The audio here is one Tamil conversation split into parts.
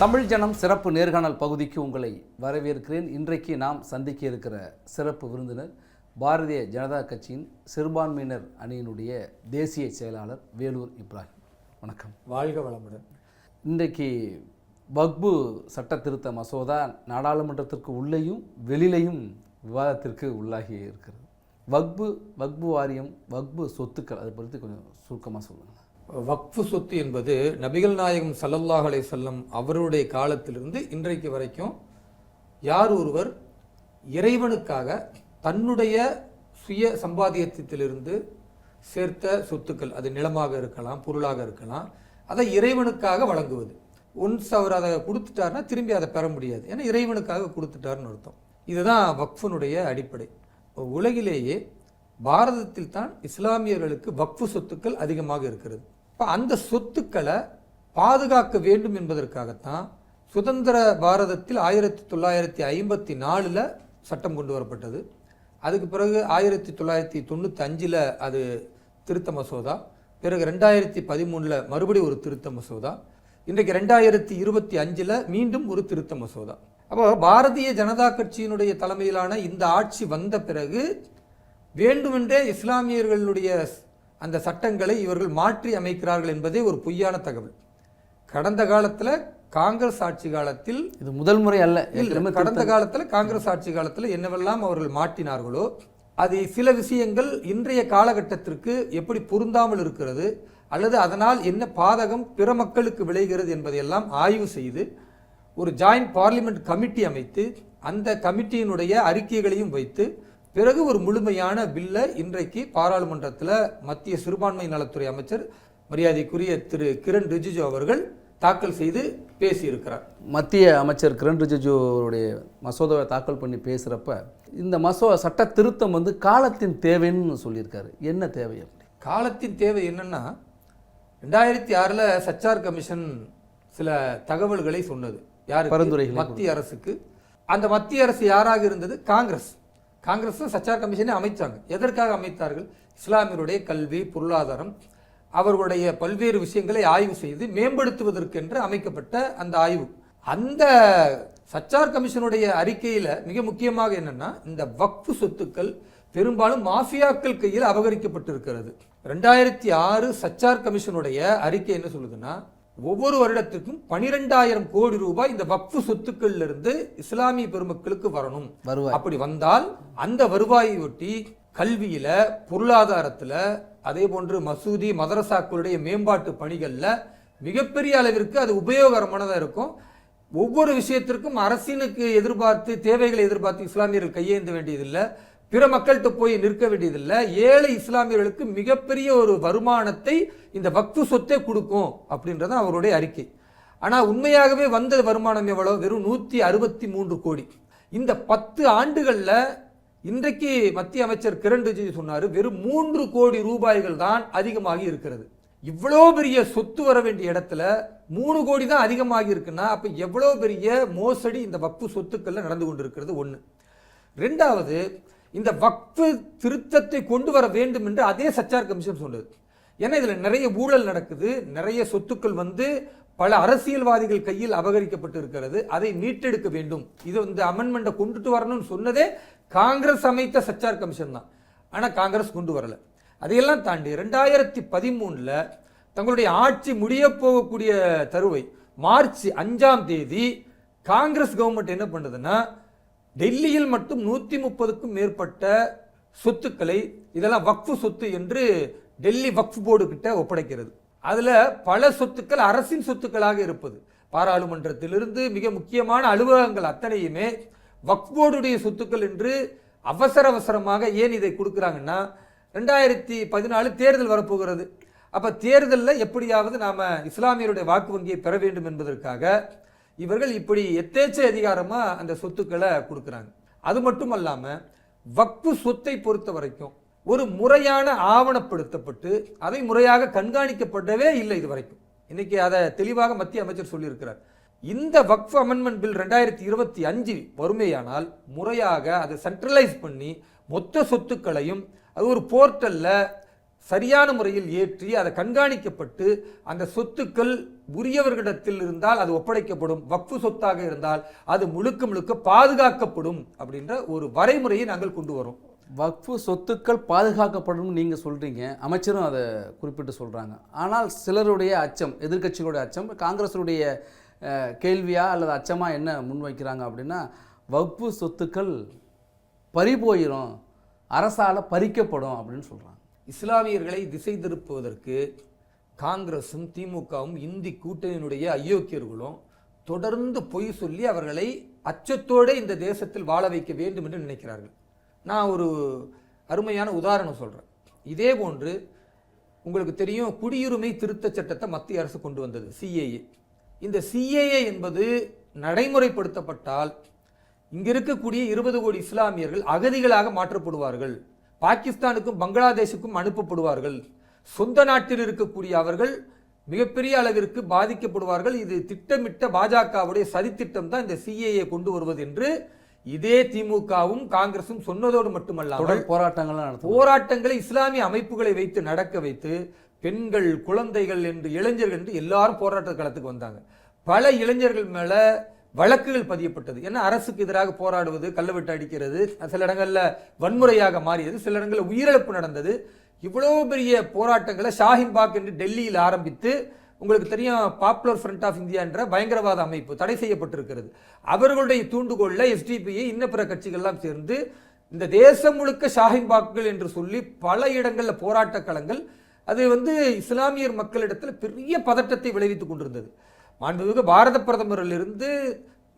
தமிழ் ஜனம் சிறப்பு நேர்காணல் பகுதிக்கு உங்களை வரவேற்கிறேன். இன்றைக்கு நாம் சந்திக்க இருக்கிற சிறப்பு விருந்தினர் பாரதிய ஜனதா கட்சியின் சிறுபான்மையினர் அணியினுடைய தேசிய செயலாளர் வேலூர் இப்ராஹிம். வணக்கம். வாழ்க வளமுடன். இன்றைக்கு வக்பு சட்ட திருத்த மசோதா நாடாளுமன்றத்திற்கு உள்ளேயும் வெளியிலையும் விவாதத்திற்கு உள்ளாகி இருக்கிறது. வக்பு வக்பு வாரியம் வக்பு சொத்துக்கள் அதை பற்றி கொஞ்சம் சுருக்கமாக சொல்லுங்கள் வக்ஃபு சொத்து என்பது நபிகள் நாயகம் சல்லல்லாஹ் அலைஹி செல்லம் அவருடைய காலத்திலிருந்து இன்றைக்கு வரைக்கும் யார் ஒருவர் இறைவனுக்காக தன்னுடைய சுய சம்பாதியத்திலிருந்து சேர்த்த சொத்துக்கள் அது நிலமாக இருக்கலாம் பொருளாக இருக்கலாம் அதை இறைவனுக்காக வழங்குவது. ஒன்ஸ் அவர் அதை கொடுத்துட்டாருன்னா திரும்பி அதை பெற முடியாது. ஏன்னா இறைவனுக்காக கொடுத்துட்டாருன்னு அர்த்தம். இதுதான் வக்ஃபுனுடைய அடிப்படை. உலகிலேயே பாரதத்தில் தான் இஸ்லாமியர்களுக்கு வக்ஃபு சொத்துக்கள் அதிகமாக இருக்கிறது. இப்போ அந்த சொத்துக்களை பாதுகாக்க வேண்டும் என்பதற்காகத்தான் சுதந்திர பாரதத்தில் ஆயிரத்தி தொள்ளாயிரத்தி ஐம்பத்தி நாலில் சட்டம் கொண்டு வரப்பட்டது. அதுக்கு பிறகு ஆயிரத்தி தொள்ளாயிரத்தி தொண்ணூற்றி அஞ்சில் அது திருத்த மசோதா பிறகு ரெண்டாயிரத்தி பதிமூணில் மறுபடியும் ஒரு திருத்த மசோதா இன்றைக்கு ரெண்டாயிரத்தி இருபத்தி அஞ்சில் மீண்டும் ஒரு திருத்த மசோதா. அப்போ பாரதிய ஜனதா கட்சியினுடைய தலைமையிலான இந்த ஆட்சி வந்த பிறகு வேண்டுமென்றே இஸ்லாமியர்களுடைய அந்த சட்டங்களை இவர்கள் மாற்றி அமைக்கிறார்கள் என்பதே ஒரு பொய்யான தகவல். கடந்த காலத்தில் காங்கிரஸ் ஆட்சி காலத்தில் இது முதல் முறை அல்ல. இல்ல, கடந்த காலத்தில் காங்கிரஸ் ஆட்சி காலத்தில் என்னவெல்லாம் அவர்கள் மாற்றினார்களோ அது சில விஷயங்கள் இன்றைய காலகட்டத்திற்கு எப்படி பொருந்தாமல் இருக்கிறது அல்லது அதனால் என்ன பாதகம் பிற மக்களுக்கு விளைகிறது என்பதையெல்லாம் ஆய்வு செய்து ஒரு ஜாயிண்ட் பார்லிமெண்ட் கமிட்டி அமைத்து அந்த கமிட்டியினுடைய அறிக்கைகளையும் வைத்து பிறகு ஒரு முழுமையான பில்லை இன்றைக்கு பாராளுமன்றத்தில் மத்திய சிறுபான்மை நலத்துறை அமைச்சர் மரியாதைக்குரிய திரு கிரண் ரிஜிஜு அவர்கள் தாக்கல் செய்து பேசியிருக்கிறார். மத்திய அமைச்சர் கிரண் ரிஜிஜுடைய மசோதாவை தாக்கல் பண்ணி பேசுகிறப்ப இந்த மசோதா சட்ட திருத்தம் வந்து காலத்தின் தேவைன்னு சொல்லியிருக்காரு. என்ன தேவை அப்படி? காலத்தின் தேவை என்னன்னா ரெண்டாயிரத்தி ஆறில் சச்சார் கமிஷன் சில தகவல்களை சொன்னது. யாருக்கு? பரிந்துரைகளை மத்திய அரசுக்கு. அந்த மத்திய அரசு யாராக இருந்தது? காங்கிரஸ். காங்கிரஸ் சச்சார் கமிஷனை அமைத்தாங்க எதற்காக அமைத்தார்கள்? இஸ்லாமியருடைய கல்வி பொருளாதாரம் அவர்களுடைய பல்வேறு விஷயங்களை ஆய்வு செய்து மேம்படுத்துவதற்கென்று அமைக்கப்பட்ட அந்த ஆய்வு. அந்த சச்சார் கமிஷனுடைய அறிக்கையில் மிக முக்கியமாக என்னென்னா இந்த வக்ஃபு சொத்துக்கள் பெரும்பாலும் மாஃபியாக்கள் கையில் அபகரிக்கப்பட்டிருக்கிறது. ரெண்டாயிரத்தி ஆறு சச்சார் கமிஷனுடைய அறிக்கை என்ன சொல்லுதுன்னா ஒவ்வொரு வருடத்திற்கும் பனிரெண்டாயிரம் கோடி ரூபாய் இந்த வக்ஃபு சொத்துக்கள்ல இருந்து இஸ்லாமிய பெருமக்களுக்கு வரணும். வருவாய். அப்படி வந்தால் அந்த வருவாயை ஒட்டி கல்வியில பொருளாதாரத்துல அதே போன்று மசூதி மதரசாக்களுடைய மேம்பாட்டு பணிகள்ல மிகப்பெரிய அளவிற்கு அது உபயோகரமானதா இருக்கும். ஒவ்வொரு விஷயத்திற்கும் அரசினுக்கு எதிர்பார்த்து தேவைகளை எதிர்பார்த்து இஸ்லாமியர்கள் கையேந்த வேண்டியதில்லை. பிற மக்கள்கிட்ட போய் நிற்க வேண்டியதில்லை. ஏழை இஸ்லாமியர்களுக்கு மிகப்பெரிய ஒரு வருமானத்தை இந்த வக்ஃபு சொத்தே கொடுக்கும் அப்படின்றது அவருடைய அறிக்கை. ஆனால் உண்மையாகவே வந்த வருமானம் எவ்வளவு? வெறும் நூற்றி அறுபத்தி மூன்று கோடி. இந்த பத்து ஆண்டுகளில் இன்றைக்கு மத்திய அமைச்சர் கிரண் ரிஜிஜு சொன்னார் வெறும் மூன்று கோடி ரூபாய்கள் தான் அதிகமாகி இருக்கிறது. இவ்வளோ பெரிய சொத்து வர வேண்டிய இடத்துல மூணு கோடி தான் அதிகமாகி இருக்குன்னா அப்போ எவ்வளோ பெரிய மோசடி இந்த வப்பு சொத்துக்களில் நடந்து கொண்டு இருக்கிறது ஒன்று ரெண்டாவது இந்த வக்ஃபு திருத்தத்தை கொண்டு வர வேண்டும் என்று அதே சச்சார் கமிஷன் சொன்னது ஏன்னா இதில் நிறைய ஊழல் நடக்குது நிறைய சொத்துக்கள் வந்து பல அரசியல்வாதிகள் கையில் அபகரிக்கப்பட்டு இருக்கிறது அதை மீட்டெடுக்க வேண்டும். இது இந்த அமெண்ட்மெண்ட்டை கொண்டுட்டு வரணும்னு சொன்னதே காங்கிரஸ் அமைத்த சச்சார் கமிஷன் தான். ஆனால் காங்கிரஸ் கொண்டு வரலை. அதையெல்லாம் தாண்டி ரெண்டாயிரத்தி பதிமூணில் தங்களுடைய ஆட்சி முடிய போகக்கூடிய தருவை மார்ச் அஞ்சாம் தேதி காங்கிரஸ் கவர்மெண்ட் என்ன பண்ணுதுன்னா டெல்லியில் மட்டும் நூற்றி முப்பதுக்கும் மேற்பட்ட சொத்துக்களை இதெல்லாம் வக்ஃபு சொத்து என்று டெல்லி வக்ஃப் போர்டு கிட்ட ஒப்படைக்கிறது. அதில் பல சொத்துக்கள் அரசின் சொத்துக்களாக இருப்பது. பாராளுமன்றத்திலிருந்து மிக முக்கியமான அலுவலகங்கள் அத்தனையுமே வக்ஃப் போர்டுடைய சொத்துக்கள் என்று அவசர அவசரமாக ஏன் இதை கொடுக்குறாங்கன்னா ரெண்டாயிரத்தி பதினாலு தேர்தல் வரப்போகிறது. அப்போ தேர்தலில் எப்படியாவது நாம் இஸ்லாமியருடைய வாக்கு வங்கியை பெற வேண்டும் என்பதற்காக இவர்கள் இப்படி எத்தேச்சை அதிகாரமாக அந்த சொத்துக்களை கொடுக்குறாங்க. அது மட்டும் அல்லாமல் வக்பு சொத்தை பொறுத்த வரைக்கும் ஒரு முறையான ஆவணப்படுத்தப்பட்டு அதை முறையாக கண்காணிக்கப்படவே இல்லை இது வரைக்கும். இன்னைக்கு அதை தெளிவாக மத்திய அமைச்சர் சொல்லியிருக்கிறார். இந்த வக்ஃப் அமெண்ட்மெண்ட் பில் ரெண்டாயிரத்தி இருபத்தி அஞ்சு வறுமையானால் முறையாக அதை சென்ட்ரலைஸ் பண்ணி மொத்த சொத்துக்களையும் அது ஒரு போர்ட்டலில் சரியான முறையில் ஏற்றி அதை கண்காணிக்கப்பட்டு அந்த சொத்துக்கள் உரியவர்களிடத்தில் இருந்தால் அது ஒப்படைக்கப்படும் வக்ஃபு சொத்தாக இருந்தால் அது முழுக்க முழுக்க பாதுகாக்கப்படும் அப்படின்ற ஒரு வரைமுறையை நாங்கள் கொண்டு வரோம். வக்ஃபு சொத்துக்கள் பாதுகாக்கப்படும் நீங்கள் சொல்கிறீங்க அமைச்சரும் அதை குறிப்பிட்டு சொல்கிறாங்க ஆனால் சிலருடைய அச்சம் எதிர்க்கட்சிகளுடைய அச்சம் காங்கிரஸுடைய கேள்வியா அல்லது அச்சமாக என்ன முன்வைக்கிறாங்க அப்படின்னா வக்ஃபு சொத்துக்கள் பறி போயிடும் அரசால் பறிக்கப்படும் அப்படின்னு சொல்கிறாங்க இஸ்லாமியர்களை திசை திருப்புவதற்கு காங்கிரஸும் திமுகவும் இந்தி கூட்டணியினுடைய அயோக்கியர்களும் தொடர்ந்து பொய் சொல்லி அவர்களை அச்சத்தோடு இந்த தேசத்தில் வாழ வைக்க வேண்டும் என்று நினைக்கிறார்கள். நான் ஒரு அருமையான உதாரணம் சொல்கிறேன் இதே போன்று உங்களுக்கு தெரியும் குடியுரிமை திருத்தச் சட்டத்தை மத்திய அரசு கொண்டு வந்தது சிஏஏ இந்த சிஏஏ என்பது நடைமுறைப்படுத்தப்பட்டால் இங்கே இருக்கக்கூடிய இருபது கோடி இஸ்லாமியர்கள் அகதிகளாக மாற்றப்படுவார்கள். பாகிஸ்தானுக்கும் பங்களாதேஷுக்கும் அனுப்பப்படுவார்கள். சொந்த நாட்டில் இருக்கக்கூடிய அவர்கள் மிகப்பெரிய அளவிற்கு பாதிக்கப்படுவார்கள். இது திட்டமிட்ட பாஜகவுடைய சதித்திட்டம் தான் இந்த சிஏஏ கொண்டு வருவது என்று இதே திமுகவும் காங்கிரசும் சொன்னதோடு மட்டுமல்லாமல் நடத்தும் போராட்டங்களை இஸ்லாமிய அமைப்புகளை வைத்து நடக்க வைத்து பெண்கள் குழந்தைகள் என்று இளைஞர்கள் என்று எல்லாரும் போராட்ட களத்துக்கு வந்தாங்க. பல இளைஞர்கள் மேல வழக்குகள் பதியப்பட்டது. ஏன்னா அரசுக்கு எதிராக போராடுவது கள்ளவெட்டு அடிக்கிறது சில இடங்களில் வன்முறையாக மாறியது சில இடங்களில் உயிரிழப்பு நடந்தது. இவ்வளோ பெரிய போராட்டங்களை ஷாஹின் பாக் என்று டெல்லியில் ஆரம்பித்து உங்களுக்கு தெரியும் பாப்புலர் ஃப்ரண்ட் ஆஃப் இந்தியா என்ற பயங்கரவாத அமைப்பு தடை செய்யப்பட்டிருக்கிறது. அவர்களுடைய தூண்டுகோல்ல எஸ்டிபிஐ இன்ன பிற கட்சிகள்லாம் சேர்ந்து இந்த தேசம் முழுக்க ஷாஹின் பாக்குகள் என்று சொல்லி பல இடங்களில் போராட்ட களங்கள் அது வந்து இஸ்லாமியர் மக்களிடத்தில் பெரிய பதட்டத்தை விளைவித்துக் கொண்டிருந்தது. மாண்புமிகு பாரத பிரதமரிலிருந்து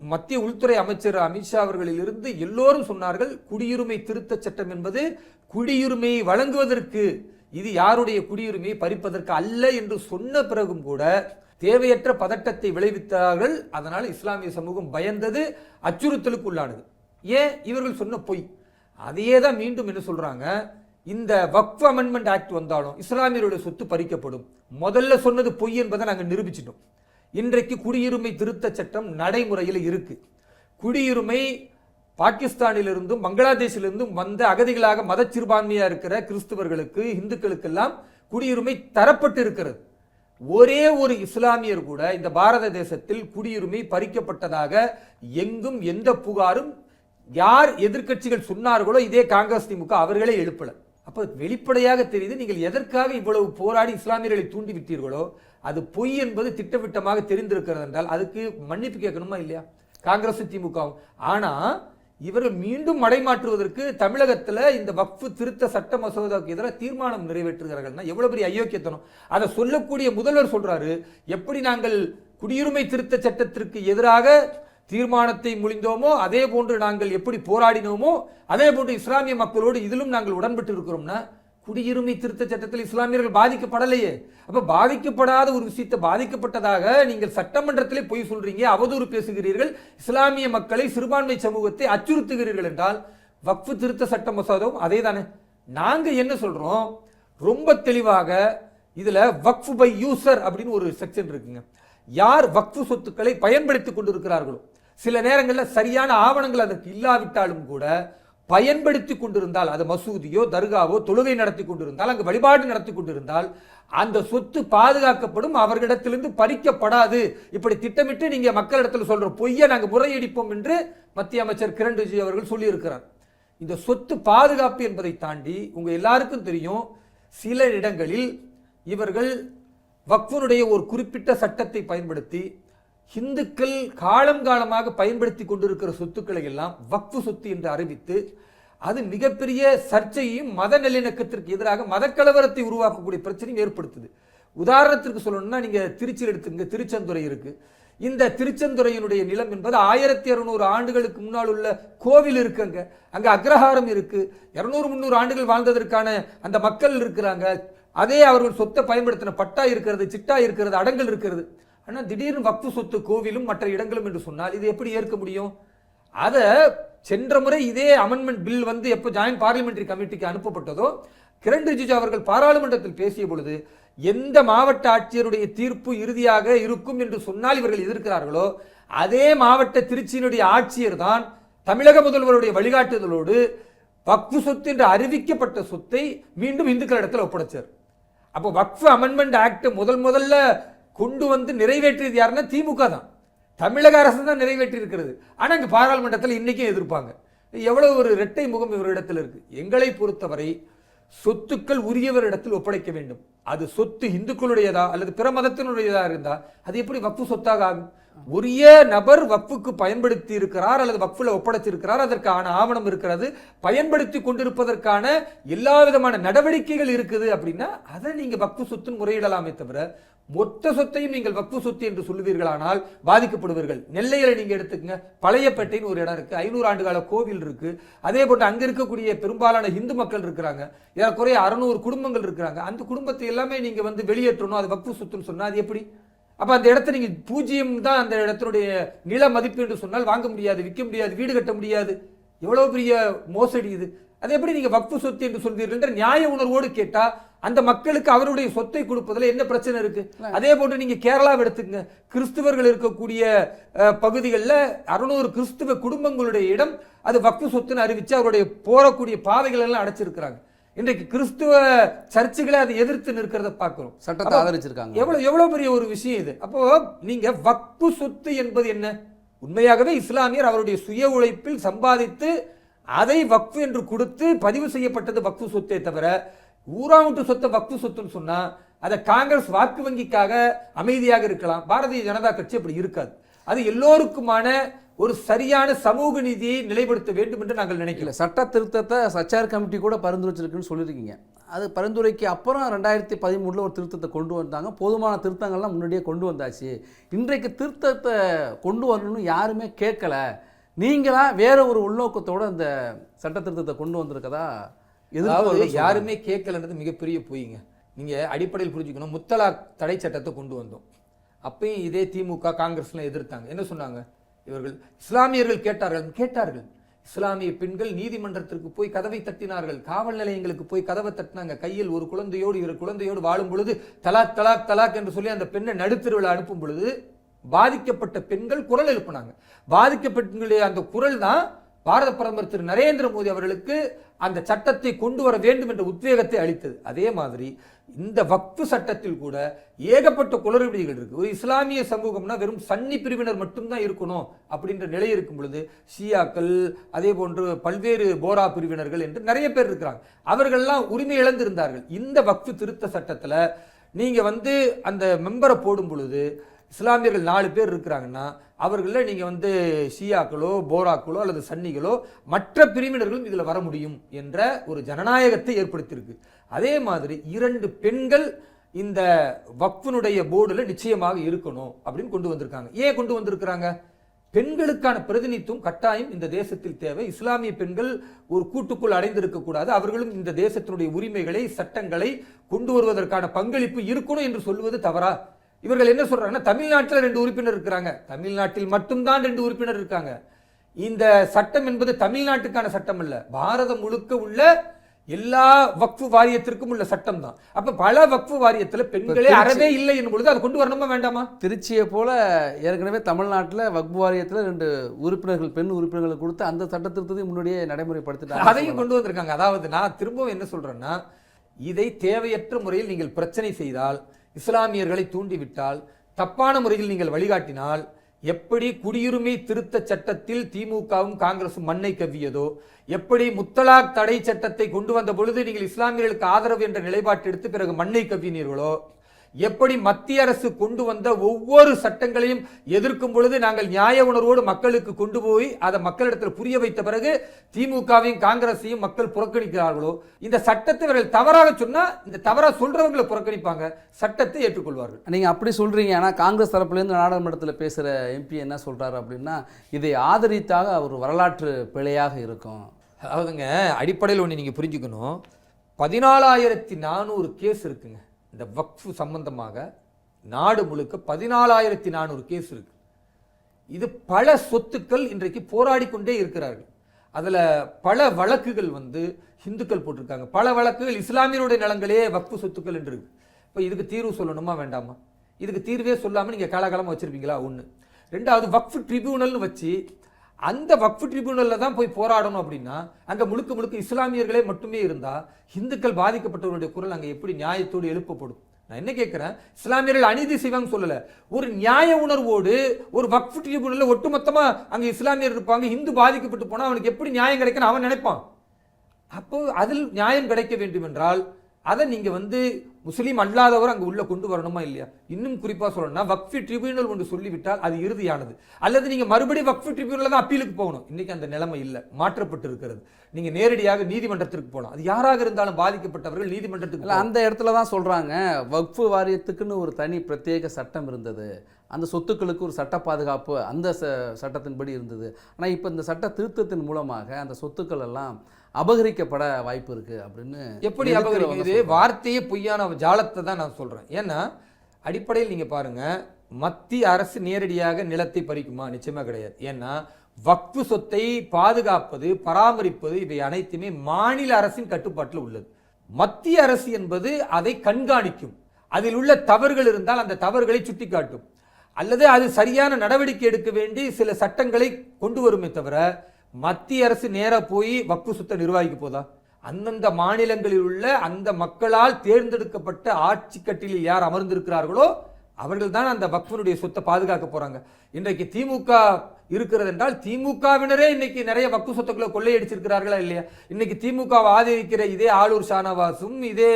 மத்திய உள்துறை அமைச்சர் அமித்ஷா அவர்களிலிருந்து எல்லோரும் சொன்னார்கள் குடியுரிமை திருத்தச் சட்டம் என்பது குடியுரிமையை வழங்குவதற்கு இது யாருடைய குடியுரிமையை பறிப்பதற்கு அல்ல என்று சொன்ன பிறகும் கூட தேவையற்ற பதட்டத்தை விளைவித்தார்கள். அதனால் இஸ்லாமிய சமூகம் பயந்தது அச்சுறுத்தலுக்கு உள்ளானது. ஏன்? இவர்கள் சொன்ன பொய். அதையே தான் மீண்டும் என்ன சொல்கிறாங்க இந்த வக்ஃப் அமெண்ட்மெண்ட் ஆக்ட் வந்தாலும் இஸ்லாமியருடைய சொத்து பறிக்கப்படும். முதல்ல சொன்னது பொய் என்பதை நாங்கள் நிரூபிச்சிட்டோம். இன்றைக்கு குடியுரிமை திருத்த சட்டம் நடைமுறையில் இருக்கு. குடியுரிமை பாகிஸ்தானிலிருந்தும் பங்களாதேஷிலிருந்தும் வந்த அகதிகளாக மத சிறுபான்மையாக இருக்கிற கிறிஸ்துவர்களுக்கு இந்துக்களுக்கெல்லாம் குடியுரிமை தரப்பட்டு இருக்கிறது ஒரே ஒரு இஸ்லாமியர் கூட இந்த பாரத தேசத்தில் குடியுரிமை பறிக்கப்பட்டதாக எங்கும் எந்த புகாரும் யார் எதிர்க்கட்சிகள் சொன்னார்களோ இதே காங்கிரஸ் திமுக அவர்களே எழுப்பல. அப்ப வெளிப்படையாக தெரியுது நீங்கள் எதற்காக இவ்வளவு போராடி இஸ்லாமியர்களை தூண்டி விட்டீர்களோ அது பொய் என்பது திட்டவிட்டமாக தெரிந்திருக்கிறது என்றால் அதுக்கு மன்னிப்பு கேட்கணுமா இல்லையா? காங்கிரஸ் திமுகவும். ஆனால் இவர்கள் மீண்டும் மடைமாற்றுவதற்கு தமிழகத்தில் இந்த வக்ஃபு திருத்த சட்ட மசோதாவுக்கு எதிராக தீர்மானம் நிறைவேற்றுகிறார்கள்னா எவ்வளோ பெரிய அயோக்கியத்தனம் அதை சொல்லக்கூடிய முதல்வர் சொல்கிறாரு எப்படி நாங்கள் குடியுரிமை திருத்த சட்டத்திற்கு எதிராக தீர்மானத்தை முழிந்தோமோ அதே போன்று நாங்கள் எப்படி போராடினோமோ அதே போன்று இஸ்லாமிய மக்களோடு இதிலும் நாங்கள் உடன்பட்டு இருக்கிறோம்னா குடியுரிமை திருத்த சட்டத்தில் இஸ்லாமியர்கள் பாதிக்கப்படலையே. அப்போ பாதிக்கப்படாத ஒரு விஷயத்தை பாதிக்கப்பட்டதாக நீங்கள் சட்டமன்றத்திலே பொய் சொல்றீங்க அவதூறு பேசுகிறீர்கள் இஸ்லாமிய மக்களை சிறுபான்மை சமூகத்தை அச்சுறுத்துகிறீர்கள் என்றால் வக்ஃபு திருத்த சட்ட மசோதாவும் அதே தானே நாங்கள் என்ன சொல்றோம்? ரொம்ப தெளிவாக இதில் வக்ஃபு பை யூசர் அப்படின்னு ஒரு செக்ஷன் இருக்குங்க. யார் வக்ஃபு சொத்துக்களை பயன்படுத்தி கொண்டிருக்கிறார்களோ சில நேரங்களில் சரியான ஆவணங்கள் அதற்கு இல்லாவிட்டாலும் கூட பயன்படுத்தி கொண்டிருந்தால் அது மசூதியோ தர்காவோ தொழுகை நடத்தி கொண்டிருந்தால் அங்கு வழிபாடு நடத்தி கொண்டிருந்தால் அந்த சொத்து பாதுகாக்கப்படும் அவர்களிடத்திலிருந்து பறிக்கப்படாது. இப்படி திட்டமிட்டு நீங்க மக்களிடத்தில் சொல்ற பொய்யை நாங்கள் முறையடிப்போம் என்று மத்திய அமைச்சர் கிரண் ரிஜிஜு அவர்கள் சொல்லியிருக்கிறார். இந்த சொத்து பாதுகாப்பு என்பதை தாண்டி உங்க எல்லாருக்கும் தெரியும் சில இடங்களில் இவர்கள் வக்ஃபுனுடைய ஒரு குறிப்பிட்ட சட்டத்தை பயன்படுத்தி இந்துக்கள் காலம் காலமாக பயன்படுத்தி கொண்டிருக்கிற சொத்துக்களை எல்லாம் வக்ஃபு சொத்து என்று அறிவித்து அது மிகப்பெரிய சர்ச்சையையும் மத நல்லிணக்கத்திற்கு எதிராக மதக்கலவரத்தை உருவாக்கக்கூடிய பிரச்சனையும் ஏற்படுத்துது. உதாரணத்திற்கு சொல்லணும்னா நீங்கள் திருச்சியில் எடுத்துங்க திருச்செந்துறை இருக்குது இந்த திருச்செந்துறையினுடைய நிலம் என்பது ஆயிரத்தி இரநூறு ஆண்டுகளுக்கு முன்னால் உள்ள கோவில் இருக்குங்க அங்கே. அக்ரஹாரம் இருக்குது இரநூறு முந்நூறு ஆண்டுகள் வாழ்ந்ததற்கான அந்த மக்கள் இருக்கிறாங்க. அதே அவர்கள் சொத்தை பயன்படுத்தின பட்டா இருக்கிறது சிட்டா இருக்கிறது அடங்கல் இருக்கிறது. ஆனால் திடீர்னு வக்ஃபு சொத்து கோவிலும் மற்ற இடங்களும் என்று சொன்னால் இது எப்படி ஏற்க முடியும்? அதை சென்ற முறை இதே அமெண்ட்மெண்ட் பில் வந்து எப்போ ஜாயின்ட் பார்லிமெண்டரி கமிட்டிக்கு அனுப்பப்பட்டதோ கிரண் ரிஜிஜு அவர்கள் பாராளுமன்றத்தில் பேசிய பொழுது எந்த மாவட்ட ஆட்சியருடைய தீர்ப்பு இறுதியாக இருக்கும் என்று சொன்னால் இவர்கள் எதிர்க்கிறார்களோ அதே மாவட்ட திருச்சியினுடைய ஆட்சியர் தான் தமிழக முதல்வருடைய வழிகாட்டுதலோடு வக்ஃபு சொத்து என்று அறிவிக்கப்பட்ட சொத்தை மீண்டும் இந்துக்களிடத்தில் ஒப்படைச்சார். அப்போ வக்ஃபு அமெண்ட்மெண்ட் ஆக்ட் முதல் முதல்ல கொண்டு வந்து நிறைவேற்றியது யாருன்னா திமுக தான். தமிழக அரசு தான் நிறைவேற்றி இருக்கிறது இங்கே பாராளுமன்றத்தில் இன்றைக்கும் எதிர்ப்பாங்க. எவ்வளோ ஒரு இரட்டை முகம் இவரிடத்தில் இருக்குது எங்களை பொறுத்தவரை சொத்துக்கள் உரியவரிடத்தில் ஒப்படைக்க வேண்டும். அது சொத்து இந்துக்களுடையதா அல்லது பிற மதத்தினுடையதா இருந்தால் அது எப்படி வப்பு சொத்தாக ஆகும்? உரிய நபர் வப்புக்கு பயன்படுத்தி இருக்கிறார் அல்லது வப்புல ஒப்படைச்சிருக்கிறார் அதற்கான ஆவணம் இருக்கிறது. பயன்படுத்தி கொண்டிருப்பதற்கான எல்லா விதமான நடவடிக்கைகள் இருக்குது அப்படின்னா அதை நீங்க வப்பு சொத்துன்னு முறையிடலாமே தவிர மொத்த சொத்தையும் நீங்கள் வக்ஃபு சொத்து என்று சொல்லுவீர்களானால் பாதிக்கப்படுவீர்கள். நெல்லையில நீங்கள் எடுத்துக்கங்க. பழையப்பேட்டைன்னு ஒரு இடம் இருக்குது ஐநூறு ஆண்டு கால கோவில் இருக்குது அதே போட்டு அங்கே இருக்கக்கூடிய பெரும்பாலான இந்து மக்கள் இருக்கிறாங்க. ஏறக்குறைய அறநூறு குடும்பங்கள் இருக்கிறாங்க. அந்த குடும்பத்தை எல்லாமே நீங்கள் வந்து வெளியேற்றணும். அது வக்ஃபு சொத்துன்னு சொன்னால் அது எப்படி? அப்போ அந்த இடத்த நீங்கள் பூஜ்ஜியம் தான் அந்த இடத்தினுடைய நில மதிப்பு என்று சொன்னால் வாங்க முடியாது விற்க முடியாது வீடு கட்ட முடியாது. எவ்வளோ பெரிய மோசடி இது. அது எப்படி நீங்க வக்ஃபு சொத்து என்று சொல்வீர்கள் என்ற நியாய உணர்வோடு கேட்டா அந்த மக்களுக்கு அவருடைய சொத்தை கொடுப்பதுல என்ன பிரச்சனை இருக்கு? அதே போன்று நீங்க கேரளாவை எடுத்துக்கங்க. கிறிஸ்துவர்கள் இருக்கக்கூடிய பகுதிகளில் அறுநூறு கிறிஸ்துவ குடும்பங்களுடைய இடம் அது வக்ஃபு சொத்துன்னு அறிவிச்சு அவருடைய போறக்கூடிய பாதைகள் எல்லாம் அடைச்சிருக்கிறாங்க. இன்றைக்கு கிறிஸ்துவ சர்ச்சுகளை அதை எதிர்த்து நிற்கிறத பார்க்கிறோம். சட்டத்தை ஆதரிச்சிருக்காங்க. எவ்வளவு எவ்வளவு பெரிய ஒரு விஷயம் இது? அப்போ நீங்க வக்பு சொத்து என்பது என்ன? உண்மையாகவே இஸ்லாமியர் அவருடைய சுய உழைப்பில் சம்பாதித்து அதை வக்ஃபு என்று கொடுத்து பதிவு செய்யப்பட்டது வக்ஃபு சொத்தே தவிர ஊராவுட்டு சொத்தை வக்ஃபு சொத்துன்னு சொன்னால் அதை காங்கிரஸ் வாக்கு வங்கிக்காக அமைதியாக இருக்கலாம். பாரதிய ஜனதா கட்சி அப்படி இருக்காது. அது எல்லோருக்குமான ஒரு சரியான சமூக நீதியை நிலைப்படுத்த வேண்டும் என்று நாங்கள் நினைக்கல சட்ட திருத்தத்தை சச்சார் கமிட்டி கூட பரிந்துரைச்சிருக்குன்னு சொல்லியிருக்கீங்க. அது பரிந்துரைக்கு அப்புறம் ரெண்டாயிரத்தி பதிமூணில் ஒரு திருத்தத்தை கொண்டு வந்தாங்க. போதுமான திருத்தங்கள்லாம் முன்னாடியே கொண்டு வந்தாச்சு. இன்றைக்கு திருத்தத்தை கொண்டு வரணும்னு யாருமே கேட்கல. நீங்களா வேற ஒரு உள்நோக்கத்தோட இந்த சட்ட திருத்தத்தை கொண்டு வந்திருக்கதா எதிர்ப்பு யாருமே கேட்கலன்றது மிகப்பெரிய பொய்ங்க. நீங்க அடிப்படையில் புரிஞ்சுக்கணும். முத்தலாக் தடை சட்டத்தை கொண்டு வந்தோம். அப்பயும் இதே திமுக காங்கிரஸ்லாம் எதிர்த்தாங்க. என்ன சொன்னாங்க? இவர்கள் இஸ்லாமியர்கள் கேட்டார்கள். கேட்டார்கள். இஸ்லாமிய பெண்கள் நீதிமன்றத்திற்கு போய் கதவை தட்டினார்கள். காவல் நிலையங்களுக்கு போய் கதவை தட்டினாங்க. கையில் ஒரு குழந்தையோடு இரு குழந்தையோடு வாழும் பொழுது தலாக் தலாக் தலாக் என்று சொல்லி அந்த பெண்ணை நடுத்தருவில் அனுப்பும் பொழுது பாதிக்கப்பட்ட பெண்கள் குரல் எழுப்பினாங்க. பாதிக்கப்பட்ட அந்த குரல் தான் பாரத பிரதமர் திரு. நரேந்திர மோடி அவர்களுக்கு அந்த சட்டத்தை கொண்டு வர வேண்டும் என்ற உத்வேகத்தை அளித்தது. அதே மாதிரி இந்த வக்ஃபு சட்டத்தில் கூட ஏகப்பட்ட குளறுபடிகள் இருக்கு. ஒரு இஸ்லாமிய சமூகம்னா வெறும் சன்னி பிரிவினர் மட்டும்தான் இருக்கணும் அப்படின்ற நிலை இருக்கும் பொழுது ஷியாக்கள் அதே போன்று பல்வேறு போரா பிரிவினர்கள் என்று நிறைய பேர் இருக்கிறாங்க. அவர்கள்லாம் உரிமை இழந்திருந்தார்கள். இந்த வக்ஃபு திருத்த சட்டத்தில் நீங்கள் வந்து அந்த மெம்பரை போடும் பொழுது இஸ்லாமியர்கள் நாலு பேர் இருக்கிறாங்கன்னா அவர்களில் நீங்கள் வந்து ஷியாக்களோ போராக்களோ அல்லது சன்னிகளோ மற்ற பிரிவினர்களும் இதில் வர முடியும் என்ற ஒரு ஜனநாயகத்தை ஏற்படுத்தியிருக்கு. அதே மாதிரி இரண்டு பெண்கள் இந்த வக்ஃபினுடைய போர்டில் நிச்சயமாக இருக்கணும் அப்படின்னு கொண்டு வந்திருக்காங்க. ஏன் கொண்டு வந்திருக்கிறாங்க? பெண்களுக்கான பிரதிநிதித்துவம் கட்டாயம் இந்த தேசத்தில் தேவை. இஸ்லாமிய பெண்கள் ஒரு கூட்டுக்குள் அடைந்திருக்க கூடாது. அவர்களும் இந்த தேசத்தினுடைய உரிமைகளை சட்டங்களை கொண்டு வருவதற்கான பங்களிப்பு இருக்கணும் என்று சொல்வது தவறா? இவர்கள் என்ன சொல்றாங்கன்னா தமிழ்நாட்டில் ரெண்டு உறுப்பினர் இருக்கிறாங்க. தமிழ்நாட்டில் மட்டும்தான் ரெண்டு உறுப்பினர் இருக்காங்க. இந்த சட்டம் என்பது தமிழ்நாட்டுக்கான சட்டம் அல்ல. பாரதம் முழுக்க உள்ள எல்லா வக்ஃபு வாரியத்திற்கும் உள்ள சட்டம் தான். அப்ப பல வக்ஃபு வாரியத்துல பெண்களே அறவே இல்லை என்னும் பொழுது அதை கொண்டு வரணுமா வேண்டாமா? திருச்சியை போல ஏற்கனவே தமிழ்நாட்டில் வக்பு வாரியத்தில் ரெண்டு உறுப்பினர்கள் பெண் உறுப்பினர்களை கொடுத்து அந்த சட்ட திருத்தத்தை முன்னாடியே நடைமுறைப்படுத்திட்டாங்க. அதையும் கொண்டு வந்திருக்காங்க. அதாவது நான் திரும்பவும் என்ன சொல்றேன்னா இதை தேவையற்ற முறையில் நீங்கள் பிரச்சனை செய்தால் இஸ்லாமியர்களை தூண்டிவிட்டால் தப்பான முறையில் நீங்கள் வழிகாட்டினால் எப்படி குடியுரிமை திருத்த சட்டத்தில் திமுகவும் காங்கிரசும் மண்ணை கவ்வியதோ எப்படி முத்தலாக் தடை சட்டத்தை கொண்டு வந்த பொழுது நீங்கள் இஸ்லாமியர்களுக்கு ஆதரவு என்ற நிலைப்பாட்டை எடுத்து பிறகு மண்ணை கவ்வினீர்களோ எப்படி மத்திய அரசு கொண்டு வந்த ஒவ்வொரு சட்டங்களையும் எதிர்க்கும் பொழுது நாங்கள் நியாய உணர்வோடு மக்களுக்கு கொண்டு போய் அதை மக்களிடத்தில் புரிய வைத்த பிறகு திமுகவையும் காங்கிரஸையும் மக்கள் புறக்கணிக்கிறார்களோ? இந்த சட்டத்தை இவர்கள் தவறாக சொன்னா இந்த தவறா சொல்றவங்களை புறக்கணிப்பாங்க. சட்டத்தை ஏற்றுக்கொள்வார்கள். நீங்கள் அப்படி சொல்கிறீங்க ஆனால் காங்கிரஸ் தரப்புலேருந்து நாடாளுமன்றத்தில் பேசுகிற எம்பி என்ன சொல்கிறாரு அப்படின்னா இதை ஆதரித்தாக ஒரு வரலாற்று பிழையாக இருக்கும். அதாவதுங்க அடிப்படையில் ஒன்று நீங்கள் புரிஞ்சுக்கணும். பதினாலாயிரத்தி நானூறு கேஸ் இருக்குங்க. இந்த வக்ஃபு சம்பந்தமாக நாடு முழுக்க பதினாலாயிரத்தி நானூறு கேஸ் இருக்கு. இது பல சொத்துக்கள் இன்றைக்கு போராடி கொண்டே இருக்கிறார்கள். அதில் பல வழக்குகள் வந்து இந்துக்கள் போட்டிருக்காங்க. பல வழக்குகள் இஸ்லாமியருடைய நிலங்களே வக்ஃபு சொத்துக்கள் என்று இருக்கு. இப்போ இதுக்கு தீர்வு சொல்லணுமா வேண்டாமா? இதுக்கு தீர்வே சொல்லாமல் நீங்கள் காலகாலமாக வச்சிருப்பீங்களா? ஒன்று ரெண்டாவது வக்ஃபு ட்ரிபியூனல்னு வச்சு அந்த வக்ஃபு ட்ரிபியூனலில் தான் போய் போராடணும் அப்படின்னா அங்கே முழுக்க முழுக்க இஸ்லாமியர்களே மட்டுமே இருந்தால் இந்துக்கள் பாதிக்கப்பட்டவருடைய குரல் அங்கே எப்படி நியாயத்தோடு எழுப்பப்படும்? நான் என்ன கேட்குறேன் இஸ்லாமியர்கள் அநீதி செய்வாங்க சொல்லலை. ஒரு நியாய உணர்வோடு ஒரு வக்ஃபு ட்ரிபியூனலில் ஒட்டுமொத்தமாக அங்கே இஸ்லாமியர் இருப்பாங்க இந்து பாதிக்கப்பட்டு போனால் அவனுக்கு எப்படி நியாயம் கிடைக்கணும் அவன் நினைப்பான். அப்போ அதில் நியாயம் கிடைக்க வேண்டும் என்றால் அதை நீங்க வந்து முஸ்லீம் அல்லாதவர் அங்க உள்ள கொண்டு வரணுமா இல்லையா? இன்னும் குறிப்பா சொல்லணும்னா வக்ஃபி ட்ரிபியூனல் ஒன்று சொல்லிவிட்டால் அது இறுதியானது. அல்லது நீங்க மறுபடியும் வக்ஃபி ட்ரிபியூனல் தான் அப்பீலுக்கு போகணும். இன்னைக்கு அந்த நிலைமை இல்லை. மாற்றப்பட்டு இருக்கிறது நீங்க நேரடியாக நீதிமன்றத்திற்கு போகலாம் அது யாராக இருந்தாலும் பாதிக்கப்பட்டவர்கள் நீதிமன்றத்துக்கு இல்லை அந்த இடத்துல தான் சொல்கிறாங்க வக்ஃபு வாரியத்துக்குன்னு ஒரு தனி பிரத்யேக சட்டம் இருந்தது. அந்த சொத்துக்களுக்கு ஒரு சட்ட பாதுகாப்பு அந்த ச சட்டத்தின்படி இருந்தது. ஆனால் இப்போ இந்த சட்ட திருத்தத்தின் மூலமாக அந்த சொத்துக்கள் எல்லாம் அபகரிக்கப்பட வாய்ப்பு இருக்குது அப்படின்னு எப்படி அபகரிக்கும் இது. வார்த்தையே பொய்யான ஜாலத்தை தான் நான் சொல்றேன். ஏன்னா அடிப்படையில் நீங்க பாருங்க மத்திய அரசு நேரடியாக நிலத்தை பறிக்குமா? நிச்சயமா கிடையாது. ஏன்னா வக்ஃபு சொத்தை பாதுகாப்பது பராமரிப்பது இவை அனைத்துமே மாநில அரசின் கட்டுப்பாட்டில் உள்ளது. மத்திய அரசு என்பது அதை கண்காணிக்கும். அதில் உள்ள தவறுகள் இருந்தால் அந்த தவறுகளை சுட்டிக்காட்டும். அல்லது அது சரியான நடவடிக்கை எடுக்க வேண்டி சில சட்டங்களை கொண்டு வருமே தவிர மத்திய அரசு நேராக போய் வக்கு சொத்தை நிர்வாகிக்க போதா? அந்தந்த மாநிலங்களில் உள்ள அந்த மக்களால் தேர்ந்தெடுக்கப்பட்ட ஆட்சி கட்டிலில் யார் அமர்ந்திருக்கிறார்களோ அவர்கள் தான் அந்த வக்ஃபினுடைய சொத்தை பாதுகாக்க போகிறாங்க இன்றைக்கு திமுக இருக்கிறது என்றால் திமுகவினரே இன்னைக்கு நிறைய வக்கு சொத்துக்களை கொள்ளையடிச்சிருக்கிறார்களா இல்லையா? இன்னைக்கு திமுகவை ஆதரிக்கிற இதே ஆளூர் ஷானவாஸும் இதே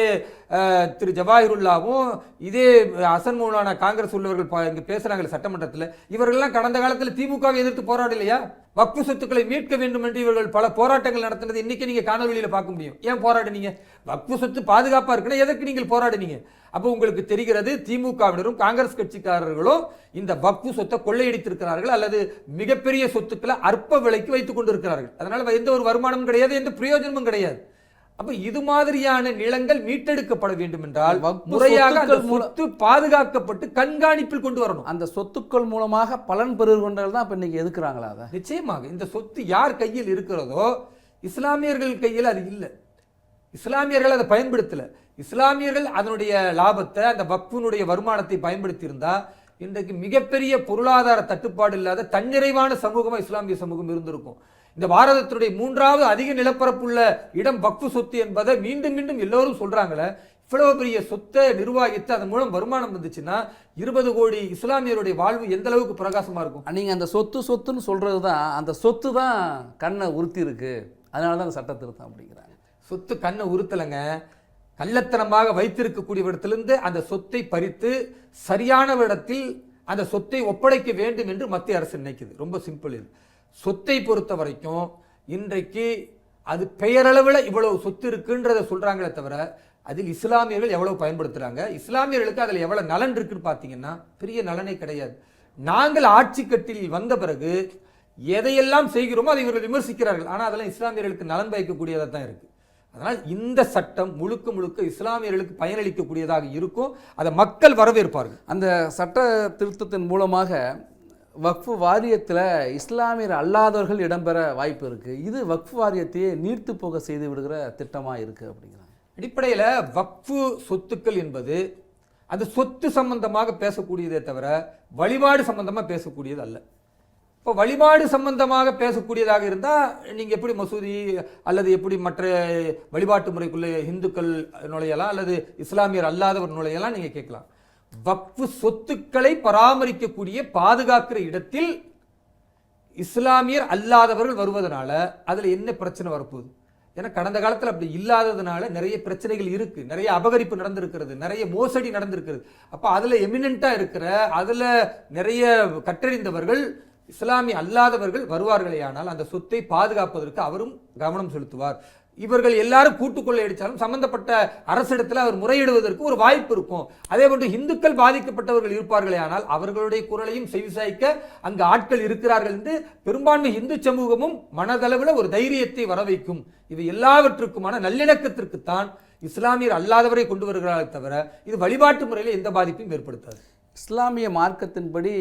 திரு ஜவாஹிருல்லாவும் இதே அசன் மூலான காங்கிரஸ் உள்ளவர்கள் இங்கே இங்க பேசுறாங்க சட்டமன்றத்தில். இவர்கள்லாம் கடந்த காலத்தில் திமுகவை எதிர்த்து போராடலையா வக்கு சொத்துக்களை மீட்க வேண்டும் என்று இவர்கள் பல போராட்டங்கள் நடத்தினது இன்னைக்கு நீங்க காணொலியில் பார்க்க முடியும். ஏன் போராடினீங்க? வக்கு சொத்து பாதுகாப்பாக இருக்குன்னா எதற்கு நீங்கள் போராடினீங்க? அப்போ உங்களுக்கு தெரிகிறது திமுகவினரும் காங்கிரஸ் கட்சிக்காரர்களும் இந்த வக்கு சொத்தை கொள்ளையடித்திருக்கிறார்கள் அல்லது மிகப்பெரிய சொத்துக்களை அற்ப விலைக்கு வைத்துக் கொண்டிருக்கிறார்கள். அதனால எந்த ஒரு வருமானமும் கிடையாது எந்த பிரயோஜனமும் கிடையாது. அப்ப இது மாதிரியான நிலங்கள் மீட்டெடுக்கப்பட வேண்டும் என்றால் முறையாக சொத்து பாதுகாக்கப்பட்டு கண்காணிப்பில் கொண்டு வரணும். அந்த சொத்துக்கள் மூலமாக பலன் பெறுகின்றவர்கள் தான் இப்போ இன்னைக்கு எதுக்குறாங்களா அதை? நிச்சயமாக இந்த சொத்து யார் கையில் இருக்கிறதோ இஸ்லாமியர்கள் கையில் அது இல்லை. இஸ்லாமியர்கள் அதை பயன்படுத்தல. இஸ்லாமியர்கள் அதனுடைய லாபத்தை அந்த வக்ஃபினுடைய வருமானத்தை பயன்படுத்தி இருந்தா இன்றைக்கு மிகப்பெரிய பொருளாதார தட்டுப்பாடு இல்லாத தன்னிறைவான சமூகமா இஸ்லாமிய சமூகம் இருந்திருக்கும். இந்த பாரதத்தினுடைய மூன்றாவது அதிக நிலப்பரப்புள்ள இடம் வக்ஃபு சொத்து என்பதை மீண்டும் மீண்டும் எல்லோரும் சொல்றாங்களே இவ்வளவு பெரிய சொத்தை நிர்வாகித்து அதன் மூலம் வருமானம் வந்துச்சுன்னா இருபது கோடி இஸ்லாமியருடைய வாழ்வு எந்த அளவுக்கு பிரகாசமா இருக்கும்? நீங்கள் அந்த சொத்து சொத்துன்னு சொல்கிறது தான் அந்த சொத்து தான் கண்ணை உறுத்தி இருக்கு அதனால தான் அந்த சட்ட திருத்தம் அப்படிங்கிறாங்க. சொத்து கண்ணை உறுத்தலைங்க கள்ளத்தனமாக வைத்திருக்கக்கூடியவரிடத்திலிருந்து அந்த சொத்தை பறித்து சரியான இடத்தில் அந்த சொத்தை ஒப்படைக்க வேண்டும் என்று மத்திய அரசு நினைக்குது. ரொம்ப சிம்பிள் இது. சொத்தை பொறுத்த வரைக்கும் இன்றைக்கு அது பெயரளவில் இவ்வளவு சொத்து இருக்குன்றத சொல்கிறாங்களே தவிர அதில் இஸ்லாமியர்கள் எவ்வளவு பயன்படுத்துகிறாங்க இஸ்லாமியர்களுக்கு அதில் எவ்வளோ நலன் இருக்குன்னு பார்த்தீங்கன்னா பெரிய நலனே கிடையாது. நாங்கள் ஆட்சி கட்டில் வந்த பிறகு எதையெல்லாம் செய்கிறோமோ அதை இவர்கள் விமர்சிக்கிறார்கள். ஆனால் அதெல்லாம் இஸ்லாமியர்களுக்கு நலன் பயக்கக்கூடியதாக தான் இருக்குது அதனால் இந்த சட்டம் முழுக்க முழுக்க இஸ்லாமியர்களுக்கு பயனளிக்கக்கூடியதாக இருக்கும். அதை மக்கள் வரவேற்பார்கள். அந்த சட்ட திருத்தத்தின் மூலமாக வக்ஃபு வாரியத்தில் இஸ்லாமியர் அல்லாதவர்கள் இடம்பெற வாய்ப்பு இருக்குது இது வக்ஃபு வாரியத்தையே நீர்த்து போக செய்து விடுகிற திட்டமாக இருக்குது அப்படிங்கிறாங்க. அடிப்படையில் வக்ஃபு சொத்துக்கள் என்பது அது சொத்து சம்பந்தமாக பேசக்கூடியதே தவிர வழிபாடு சம்பந்தமாக பேசக்கூடியது அல்ல. இப்போ வழிபாடு சம்பந்தமாக பேசக்கூடியதாக இருந்தால் நீங்கள் எப்படி மசூதி அல்லது எப்படி மற்ற வழிபாட்டு முறைக்குள்ளே இந்துக்கள் நுழையலாம் அல்லது இஸ்லாமியர் அல்லாதவர் நுழையலாம் நீங்கள் கேட்கலாம். வக்ஃபு சொத்துக்களை பராமரிக்கக்கூடிய பாதுகாக்கிற இடத்தில் இஸ்லாமியர் அல்லாதவர்கள் வருவதனால அதில் என்ன பிரச்சனை வரப்போகுது? ஏன்னா கடந்த காலத்தில் அப்படி இல்லாததுனால நிறைய பிரச்சனைகள் இருக்குது நிறைய அபகரிப்பு நடந்திருக்கிறது. நிறைய மோசடி நடந்திருக்கிறது. அப்போ அதில் எமினண்ட்டாக இருக்கிற அதில் நிறைய கற்றறிந்தவர்கள் இஸ்லாமிய அல்லாதவர்கள் வருவார்களே ஆனால் அந்த சொத்தை பாதுகாப்பதற்கு அவரும் கவனம் செலுத்துவார். இவர்கள் எல்லாரும் கூட்டுக்கொள்ளை அடித்தாலும் சம்பந்தப்பட்ட அரசிடத்தில் அவர் முறையிடுவதற்கு ஒரு வாய்ப்பு இருக்கும். அதே போன்று இந்துக்கள் பாதிக்கப்பட்டவர்கள் இருப்பார்களே ஆனால் அவர்களுடைய குரலையும் செவிசாய்க்க அங்கு ஆட்கள் இருக்கிறார்கள் என்று பெரும்பான்மை இந்து சமூகமும் மனதளவில் ஒரு தைரியத்தை வர வைக்கும் இது எல்லாவற்றுக்குமான நல்லிணக்கத்திற்குத்தான் இஸ்லாமியர் அல்லாதவரை கொண்டு வருகிறார்கள் தவிர இது வழிபாட்டு முறையில் எந்த பாதிப்பையும் ஏற்படுத்தாது. இஸ்லாமிய மார்க்கத்தின்படி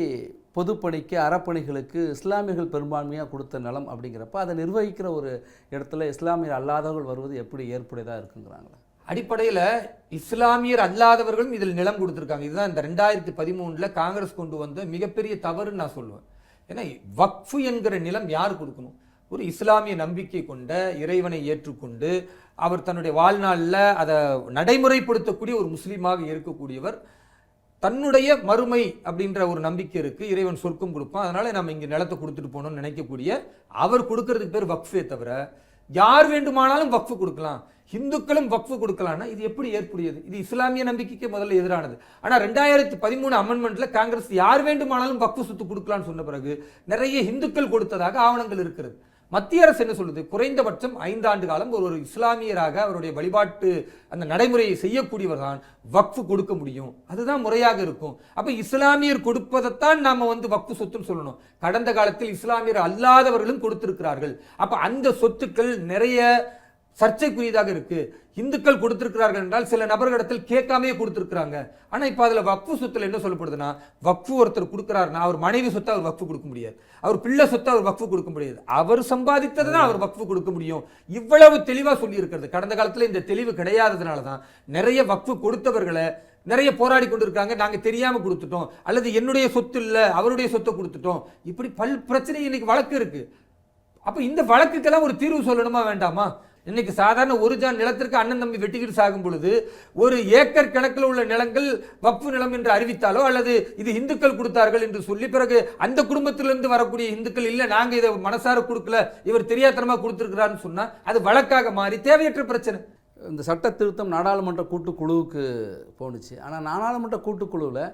பொதுப்பணிக்கு அறப்பணிகளுக்கு இஸ்லாமியர்கள் பெரும்பான்மையாக கொடுத்த நலம் அப்படிங்கிறப்ப அதை நிர்வகிக்கிற ஒரு இடத்துல இஸ்லாமியர் அல்லாதவர்கள் வருவது எப்படி ஏற்புடையதாக இருக்குங்கிறாங்களா. அடிப்படையில் இஸ்லாமியர் அல்லாதவர்களும் இதில் நிலம் கொடுத்துருக்காங்க. இதுதான் இந்த ரெண்டாயிரத்தி பதிமூணில் காங்கிரஸ் கொண்டு வந்த மிகப்பெரிய தவறுன்னு நான் சொல்லுவேன். ஏன்னா வக்ஃபு என்கிற நிலம் யார் கொடுக்கணும்? ஒரு இஸ்லாமிய நம்பிக்கை கொண்ட இறைவனை ஏற்றுக்கொண்டு அவர் தன்னுடைய வாழ்நாளில் அதை நடைமுறைப்படுத்தக்கூடிய ஒரு முஸ்லீமாக இருக்கக்கூடியவர் தன்னுடைய மறுமை அப்படின்ற ஒரு நம்பிக்கை இருக்கு. இறைவன் சொர்க்கம் கொடுப்பான். அதனால நம்ம இங்கே நிலத்தை கொடுத்துட்டு போகணும்னு நினைக்கக்கூடிய அவர் கொடுக்கறதுக்கு பேர் வக்ஃபே தவிர யார் வேண்டுமானாலும் வக்ஃபு கொடுக்கலாம். இந்துக்களும் வக்ஃபு கொடுக்கலாம்னா இது எப்படி ஏற்புடையது? இது இஸ்லாமிய நம்பிக்கைக்கு முதல்ல எதிரானது. ஆனால் ரெண்டாயிரத்தி பதிமூணு அமெண்ட்மெண்ட்ல காங்கிரஸ் யார் வேண்டுமானாலும் வக்ஃபு சொத்து கொடுக்கலாம்னு சொன்ன பிறகு நிறைய இந்துக்கள் கொடுத்ததாக ஆவணங்கள் இருக்கிறது. மத்திய அரசு என்ன சொல்லுது? குறைந்தபட்சம் ஐந்தாண்டு காலம் ஒரு ஒரு இஸ்லாமியராக அவருடைய வழிபாட்டு அந்த நடைமுறையை செய்யக்கூடியவர் தான் வக்ஃபு கொடுக்க முடியும். அதுதான் முறையாக இருக்கும். அப்போ இஸ்லாமியர் கொடுப்பதைத்தான் நாம் வந்து வக்ஃபு சொத்துன்னு சொல்லணும். கடந்த காலத்தில் இஸ்லாமியர் அல்லாதவர்களும் கொடுத்திருக்கிறார்கள். அப்போ அந்த சொத்துக்கள் நிறைய சர்ச்சைக்குரியதாக இருக்கு. இந்துக்கள் கொடுத்திருக்கிறார்கள் என்றால் சில நபர்களிடத்தில் கேட்காமே கொடுத்திருக்கிறாங்க. ஆனா இப்ப அதுல வக்ஃபு சொத்துல என்ன சொல்லப்படுதுன்னா வக்ஃபு ஒருத்தர் கொடுக்கிறாருன்னா அவர் மனைவி சொத்தை அவர் வக்ஃபு கொடுக்க முடியாது. அவர் பிள்ளை சொத்தை அவர் வக்ஃபு கொடுக்க முடியாது. அவர் சம்பாதித்தது தான் அவர் வக்ஃபு கொடுக்க முடியும். இவ்வளவு தெளிவா சொல்லி இருக்கிறது கடந்த காலத்துல இந்த தெளிவு கிடையாததுனால தான் நிறைய வக்ஃபு கொடுத்தவர்களை நிறைய போராடி கொண்டிருக்காங்க. நாங்கள் தெரியாமல் கொடுத்துட்டோம். அல்லது என்னுடைய சொத்து இல்லை அவருடைய சொத்தை கொடுத்துட்டோம். இப்படி பல் பிரச்சனை இன்னைக்கு வழக்கு இருக்கு. அப்போ இந்த வழக்குக்கெல்லாம் ஒரு தீர்வு சொல்லணுமா வேண்டாமா? இன்னைக்கு சாதாரண ஒரு ஜான் நிலத்திற்கு அண்ணன் தம்பி வெட்டிக்கிட்டு சாகும் பொழுது ஒரு ஏக்கர் கணக்கில் உள்ள நிலங்கள் வக்ஃபு நிலம் என்று அறிவித்தாலோ அல்லது இது இந்துக்கள் கொடுத்தார்கள் என்று சொல்லி பிறகு அந்த குடும்பத்திலிருந்து வரக்கூடிய இந்துக்கள் இல்லை நாங்கள் இதை மனசார கொடுக்கல இவர் தெரியாதனமாக கொடுத்திருக்கிறாருன்னு சொன்னால் அது வழக்காக மாறி தேவையற்ற பிரச்சனை. இந்த சட்ட திருத்தம் நாடாளுமன்ற கூட்டுக்குழுவுக்கு போணுச்சு. ஆனால் நாடாளுமன்ற கூட்டுக்குழுவில்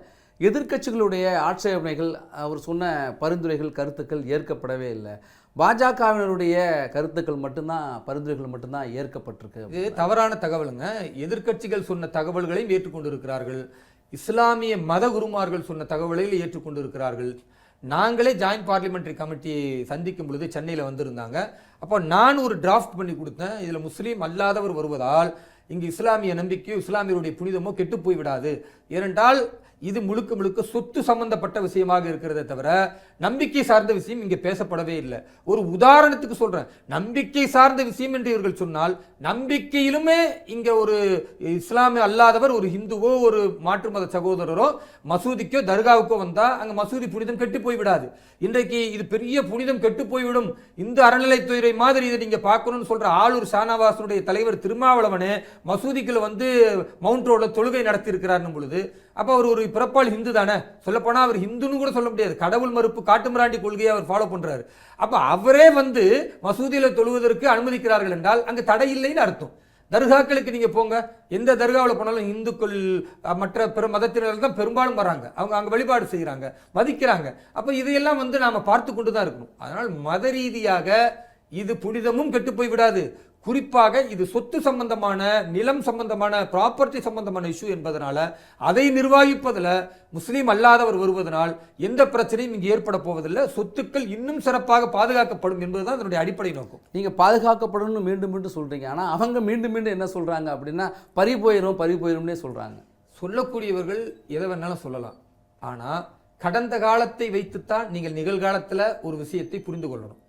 எதிர்க்கட்சிகளுடைய ஆட்சேபனைகள் அவர் சொன்ன பரிந்துரைகள் கருத்துக்கள் ஏற்கப்படவே இல்லை. பாஜகவினருடைய கருத்துக்கள் மட்டும்தான் பரிந்துரைகள் மட்டும்தான் ஏற்கப்பட்டிருக்கு. இது தவறான தகவலுங்க. எதிர்க்கட்சிகள் சொன்ன தகவல்களையும் ஏற்றுக்கொண்டிருக்கிறார்கள். இஸ்லாமிய மத குருமார்கள் சொன்ன தகவல்களையும் ஏற்றுக்கொண்டிருக்கிறார்கள். நாங்களே ஜாயின்ட் பார்லிமெண்ட்ரி கமிட்டியை சந்திக்கும் பொழுது சென்னையில் வந்திருந்தாங்க. அப்போ நான் ஒரு டிராஃப்ட் பண்ணி கொடுத்தேன். இதில் முஸ்லீம் அல்லாதவர் வருவதால் இங்கு இஸ்லாமிய நம்பிக்கையோ இஸ்லாமியருடைய புனிதமோ கெட்டு போய்விடாது. ஏனென்றால் இது முழுக்க முழுக்க சொத்து சம்பந்தப்பட்ட விஷயமாக இருக்கிறதே தவிர நம்பிக்கை சார்ந்த விஷயம் இங்கே பேசப்படவே இல்லை. ஒரு உதாரணத்துக்கு சொல்கிறேன் நம்பிக்கை சார்ந்த விஷயம் என்று இவர்கள் சொன்னால் நம்பிக்கையிலுமே இங்கே ஒரு இஸ்லாமிய அல்லாதவர் ஒரு ஹிந்துவோ ஒரு மாற்று மத சகோதரரோ மசூதிக்கோ தர்காவுக்கோ வந்தால் அங்கே மசூதி புனிதம் கெட்டு போய் விடாது இன்றைக்கு இது பெரிய புனிதம் கெட்டு போய்விடும். இந்த அறநிலைத்துறை மாதிரி இதை நீங்கள் பார்க்கணும்னு சொல்கிற ஆளூர் ஷானவாசனுடைய தலைவர் திருமாவளவனே மசூதிக்குள்ள வந்து மவுண்ட் ரோட்ல தொழுகை நடத்தி இருக்கிறார்னும் பொழுது அப்போ அவர் ஒரு பிறப்பால் ஹிந்து தானே? சொல்லப்போனால் அவர் ஹிந்துன்னு கூட சொல்ல முடியாது. கடவுள் மறுப்பு காட்டுமிராண்டி கொள்கையை அவர் ஃபாலோ பண்ணுறாரு அப்போ அவரே வந்து மசூதியில் தொழுவதற்கு அனுமதிக்கிறார்கள் என்றால் அங்கே தடை இல்லைன்னு அர்த்தம். தர்காக்களுக்கு நீங்கள் போங்க. எந்த தர்காவில் போனாலும் இந்துக்கள் மற்ற பிற மதத்தினர்கள் தான் பெரும்பாலும் வராங்க. அவங்க அங்கே வழிபாடு செய்கிறாங்க மதிக்கிறாங்க. அப்போ இதையெல்லாம் வந்து நாம் பார்த்து கொண்டு தான் இருக்கணும். அதனால் மத ரீதியாக இது புனிதமும் கெட்டு போய் விடாது. குறிப்பாக இது சொத்து சம்பந்தமான நிலம் சம்பந்தமான ப்ராப்பர்ட்டி சம்பந்தமான இஷ்யூ என்பதனால அதை நிர்வகிப்பதில் முஸ்லீம் அல்லாதவர் வருவதனால் எந்த பிரச்சனையும் இங்கு ஏற்பட போவதில்லை. சொத்துக்கள் இன்னும் சிறப்பாக பாதுகாக்கப்படும் என்பதுதான் அதனுடைய அடிப்படை நோக்கம். நீங்கள் பாதுகாக்கப்படணும்னு மீண்டும் மீண்டும் சொல்கிறீங்க ஆனால் அவங்க மீண்டும் மீண்டும் என்ன சொல்கிறாங்க அப்படின்னா பறி போயிடும் பறி போயிடும்னே சொல்கிறாங்க சொல்லக்கூடியவர்கள் எதை வேணாலும் சொல்லலாம். ஆனா கடந்த காலத்தை வைத்துத்தான் நீங்கள் நிகழ்காலத்துல ஒரு விஷயத்தை புரிந்து கொள்ளணும்.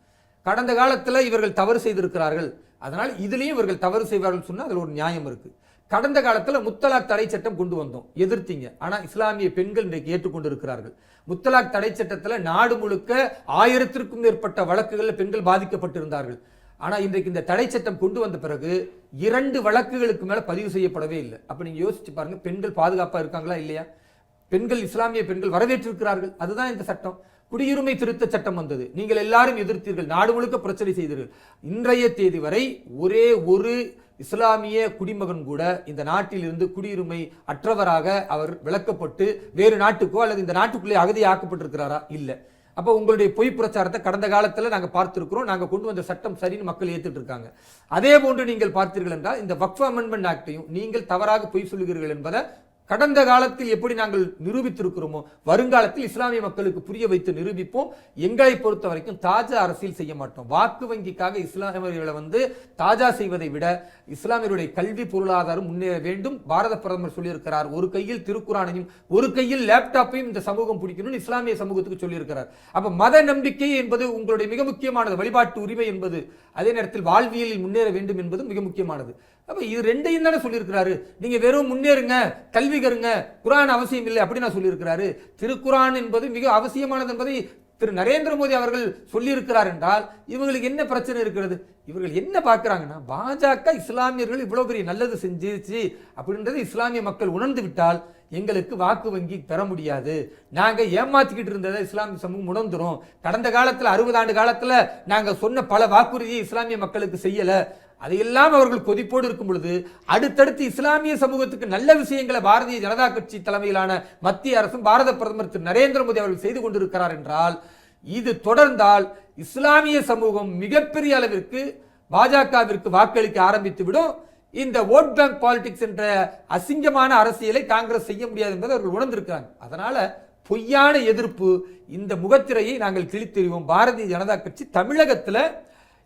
கடந்த காலத்துல இவர்கள் தவறு செய்திருக்கிறார்கள். அதனால் இதுலேயும் இவர்கள் தவறு செய்வார்கள் சொன்னால் அதில் ஒரு நியாயம் இருக்குது கடந்த காலத்தில் முத்தலாக் தடை சட்டம் கொண்டு வந்தோம். எதிர்த்தீங்க. ஆனால் இஸ்லாமிய பெண்கள் இன்றைக்கு ஏற்றுக்கொண்டு இருக்கிறார்கள் முத்தலாக் தடை சட்டத்தில் நாடு முழுக்க ஆயிரத்திற்கும் மேற்பட்ட வழக்குகளில் பெண்கள் பாதிக்கப்பட்டிருந்தார்கள். ஆனால் இன்றைக்கு இந்த தடை சட்டம் கொண்டு வந்த பிறகு இரண்டு வழக்குகளுக்கு மேலே பதிவு செய்யப்படவே இல்லை. அப்போ நீங்கள் யோசிச்சு பாருங்கள் பெண்கள் பாதுகாப்பாக இருக்காங்களா இல்லையா? பெண்கள் இஸ்லாமிய பெண்கள் வரவேற்றிருக்கிறார்கள். அதுதான் இந்த சட்டம். குடியுரிமை திருத்த சட்டம் வந்தது. நீங்கள் எல்லாரும் எதிர்த்தீர்கள். நாடு முழுக்க பிரச்சனை செய்தீர்கள். இன்றைய தேதி வரை ஒரே ஒரு இஸ்லாமிய குடிமகன் கூட இந்த நாட்டில் இருந்து குடியுரிமை அற்றவராக அவர் விளக்கப்பட்டு வேறு நாட்டுக்கோ அல்லது இந்த நாட்டுக்குள்ளே அகதியாக்கப்பட்டிருக்கிறாரா? இல்லை. அப்போ உங்களுடைய பொய் பிரச்சாரத்தை கடந்த காலத்தில் நாங்கள் பார்த்திருக்கிறோம். நாங்கள் கொண்டு வந்த சட்டம் சரின்னு மக்கள் ஏற்றுட்டு இருக்காங்க அதே போன்று நீங்கள் பார்த்தீர்கள் என்றால் இந்த வக்ஃப் அமெண்ட்மெண்ட் ஆக்டையும் நீங்கள் தவறாக பொய் சொல்லுகிறீர்கள் என்பதை கடந்த காலத்தில் எப்படி நாங்கள் நிரூபித்திருக்கிறோமோ வருங்காலத்தில் இஸ்லாமிய மக்களுக்கு புரிய வைத்து நிரூபிப்போம். எங்களை பொறுத்த வரைக்கும் தாஜா அரசியல் செய்ய மாட்டோம். வாக்கு வங்கிக்காக இஸ்லாமியர்களை வந்து தாஜா செய்வதை விட இஸ்லாமியருடைய கல்வி பொருளாதாரம் முன்னேற வேண்டும். பாரத பிரதமர் சொல்லியிருக்கிறார் ஒரு கையில் திருக்குறானையும் ஒரு கையில் லேப்டாப்பையும் இந்த சமூகம் பிடிக்கணும்னு இஸ்லாமிய சமூகத்துக்கு சொல்லியிருக்கிறார். அப்ப மத நம்பிக்கை என்பது உங்களுடைய மிக முக்கியமானது. வழிபாட்டு உரிமை என்பது அதே நேரத்தில் வாழ்வியலில் முன்னேற வேண்டும் என்பது மிக முக்கியமானது. அப்போ இது ரெண்டையும் தானே சொல்லியிருக்கிறாரு. நீங்கள் வெறும் முன்னேறுங்க கல்வி கருங்க குரான் அவசியம் இல்லை அப்படின்னு நான் சொல்லியிருக்கிறாரு. திருக்குரான் என்பது மிக அவசியமானது என்பதை திரு நரேந்திர மோடி அவர்கள் சொல்லியிருக்கிறார் என்றால் இவங்களுக்கு என்ன பிரச்சனை இருக்கிறது? இவர்கள் என்ன பார்க்குறாங்கன்னா பாஜக இஸ்லாமியர்கள் இவ்வளோ பெரிய நல்லது செஞ்சிருச்சு அப்படின்றது இஸ்லாமிய மக்கள் உணர்ந்து விட்டால் எங்களுக்கு வாக்கு வங்கி பெற முடியாது. நாங்கள் ஏமாத்திக்கிட்டு இருந்ததை இஸ்லாமிய சமூகம் உணர்ந்துரும். கடந்த காலத்தில் அறுபது ஆண்டு காலத்தில் நாங்கள் சொன்ன பல வாக்குறுதியை இஸ்லாமிய மக்களுக்கு செய்யலை. அதையெல்லாம் அவர்கள் கொதிப்போடு இருக்கும் பொழுது அடுத்தடுத்து இஸ்லாமிய சமூகத்துக்கு நல்ல விஷயங்களை பாரதிய ஜனதா கட்சி தலைமையிலான மத்திய அரசும் பாரத பிரதமர் திரு நரேந்திர மோடி அவர்கள் செய்து கொண்டிருக்கிறார் என்றால் இது தொடர்ந்தால் இஸ்லாமிய சமூகம் மிகப்பெரிய அளவிற்கு பாஜகவிற்கு வாக்களிக்க ஆரம்பித்து விடும் இந்த ஓட் பேங்க் பாலிடிக்ஸ் என்ற அசிங்கமான அரசியலை காங்கிரஸ் செய்ய முடியாது என்பதை அவர்கள் உணர்ந்திருக்கிறாங்க. அதனால பொய்யான எதிர்ப்பு இந்த முகத்திரையை நாங்கள் கிழித்தெறிவோம். பாரதிய ஜனதா கட்சி தமிழகத்தில்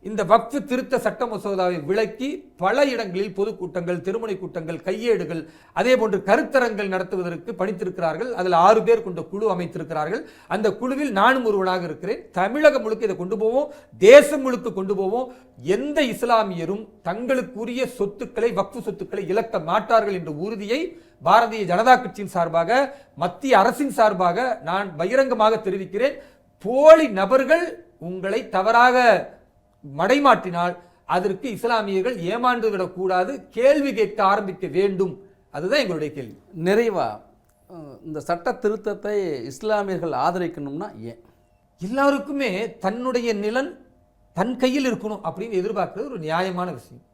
இந்த வக்ஃபு திருத்த சட்ட மசோதாவை விளக்கி பல இடங்களில் பொதுக்கூட்டங்கள் திருமண கூட்டங்கள் கையேடுகள் அதே போன்று கருத்தரங்கள் நடத்துவதற்கு பணித்திருக்கிறார்கள். அதில் ஆறு பேர் கொண்ட குழு அமைத்திருக்கிறார்கள். அந்த குழுவில் நானும் ஒருவனாக இருக்கிறேன். தமிழகம் முழுக்க இதை கொண்டு போவோம். தேசம் முழுக்க கொண்டு போவோம். எந்த இஸ்லாமியரும் தங்களுக்குரிய சொத்துக்களை வக்ஃபு சொத்துக்களை இழக்க மாட்டார்கள் என்ற உறுதியை பாரதிய ஜனதா கட்சியின் சார்பாக மத்திய அரசின் சார்பாக நான் பகிரங்கமாக தெரிவிக்கிறேன். போலி நபர்கள் உங்களை தவறாக மடைமாற்றினால் அதற்கு இஸ்லாமியர்கள் ஏமாந்து விடக்கூடாது கேள்வி கேட்க ஆரம்பிக்க வேண்டும். அதுதான் எங்களுடைய கேள்வி. நிறைவா இந்த சட்ட திருத்தத்தை இஸ்லாமியர்கள் ஆதரிக்கணும்னா ஏன்? எல்லாருக்குமே தன்னுடைய நிலன் தன் கையில் இருக்கணும் அப்படின்னு எதிர்பார்க்கிறது ஒரு நியாயமான விஷயம்.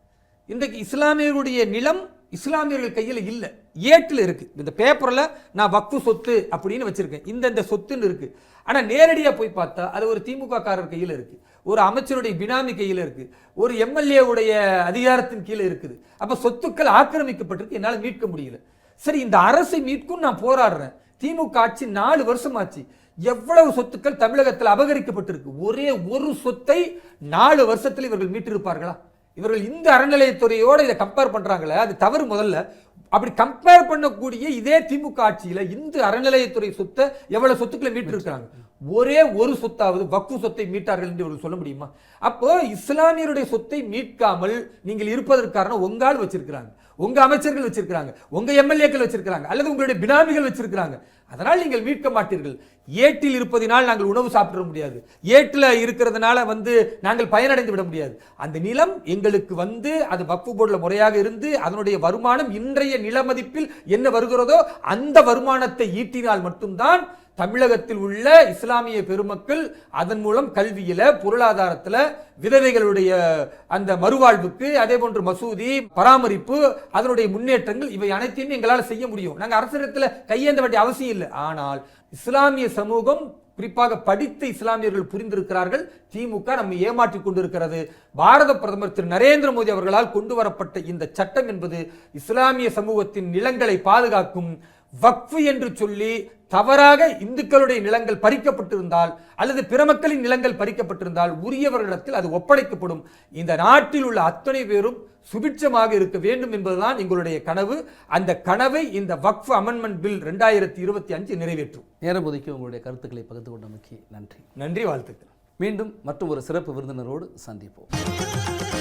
இன்றைக்கு இஸ்லாமியர்களுடைய நிலம் இஸ்லாமியர்கள் கையில் இல்லை ஏட்டில் இருக்கு. இந்த பேப்பரில் நான் வக்ஃபு சொத்து அப்படின்னு வச்சிருக்கேன். இந்த இந்த சொத்துன்னு இருக்கு. ஆனால் நேரடியாக போய் பார்த்தா அது ஒரு திமுக காரர் கையில் இருக்கு. ஒரு அமைச்சருடைய பினாமி கையில் இருக்கு. ஒரு எம்எல்ஏவுடைய அதிகாரத்தின் கீழே இருக்குது. அப்போ சொத்துக்கள் ஆக்கிரமிக்கப்பட்டிருக்கு. என்னால் மீட்க முடியல. சரி இந்த அரசை மீட்கும் நான் போராடுறேன். திமுக ஆட்சி நாலு வருஷம் ஆச்சு எவ்வளவு சொத்துக்கள் தமிழகத்தில் அபகரிக்கப்பட்டிருக்கு? ஒரே ஒரு சொத்தை நாலு வருஷத்தில் இவர்கள் மீட்டிருப்பார்களா? இவர்கள் இந்த அறநிலையத்துறையோட இதை கம்பேர் பண்றாங்களே? அது தவறு முதல்ல. அப்படி கம்பேர் பண்ணக்கூடிய இதே திமுக ஆட்சியில் இந்த அறநிலையத்துறை சொத்தை எவ்வளவு சொத்துக்களை மீட்டிருக்கிறாங்க? ஒரே ஒரு சொத்தாவது வக்கு சொத்தை மீட்டார்கள் என்று இவர்கள் சொல்ல முடியுமா? அப்போ இஸ்லாமியருடைய சொத்தை மீட்காமல் நீங்கள் இருப்பதற்கு காரணம் உங்கால் வச்சிருக்கிறாங்க. உங்க அமைச்சர்கள் வச்சிருக்கிறாங்க. உங்க எம்எல்ஏக்கள் வச்சிருக்கிறாங்க. அல்லது உங்களுடைய பினாமிகள் வச்சிருக்கிறாங்க. அதனால் நீங்கள் மீட்க மாட்டீர்கள். ஏட்டில் இருப்பதினால் நாங்கள் உணவு சாப்பிட முடியாது. ஏட்டில் இருக்கிறதுனால வந்து நாங்கள் பயனடைந்து விட முடியாது. அந்த நிலம் எங்களுக்கு வந்து அது வக்ஃபு போர்டில் முறையாக இருந்து அதனுடைய வருமானம் இன்றைய நில மதிப்பில் என்ன வருகிறதோ அந்த வருமானத்தை ஈட்டினால் மட்டும்தான் தமிழகத்தில் உள்ள இஸ்லாமிய பெருமக்கள் அதன் மூலம் கல்வியில பொருளாதாரத்துல விதவைகளுடைய அந்த மறுவாழ்வுக்கு அதே போன்று மசூதி பராமரிப்பு அதனுடைய முன்னேற்றங்கள் இவை அனைத்தையும் எங்களால் செய்ய முடியும். நாங்கள் அரசிடத்தில் கையேந்த வேண்டிய அவசியம் இல்லை. ஆனால் இஸ்லாமிய சமூகம் குறிப்பாக படித்த இஸ்லாமியர்கள் புரிந்திருக்கிறார்கள். திமுக நம்மை ஏமாற்றிக் கொண்டிருக்கிறது. பாரத பிரதமர் திரு நரேந்திர மோடி அவர்களால் கொண்டு வரப்பட்ட இந்த சட்டம் என்பது இஸ்லாமிய சமூகத்தின் நிலங்களை பாதுகாக்கும் வக்ஃபு என்று சொல்லி தவறாக இந்துக்களுடைய நிலங்கள் பறிக்கப்பட்டிருந்தால் அல்லது பிற மக்களின் நிலங்கள் பறிக்கப்பட்டிருந்தால் உரியவர்களிடத்தில் அது ஒப்படைக்கப்படும். இந்த நாட்டில் உள்ள அத்தனை பேரும் சுபிட்சமாக இருக்க வேண்டும் என்பதுதான் எங்களுடைய கனவு. அந்த கனவை இந்த வக்ஃப் அமெண்ட்மெண்ட் பில் ரெண்டாயிரத்தி இருபத்தி அஞ்சு நிறைவேற்றும். நேரம் ஒதுக்கி உங்களுடைய கருத்துக்களை பகிர்ந்து கொண்டமைக்கு நன்றி. நன்றி வாழ்த்துக்கள். மீண்டும் மற்றும் ஒரு சிறப்பு விருந்தினரோடு சந்திப்போம்.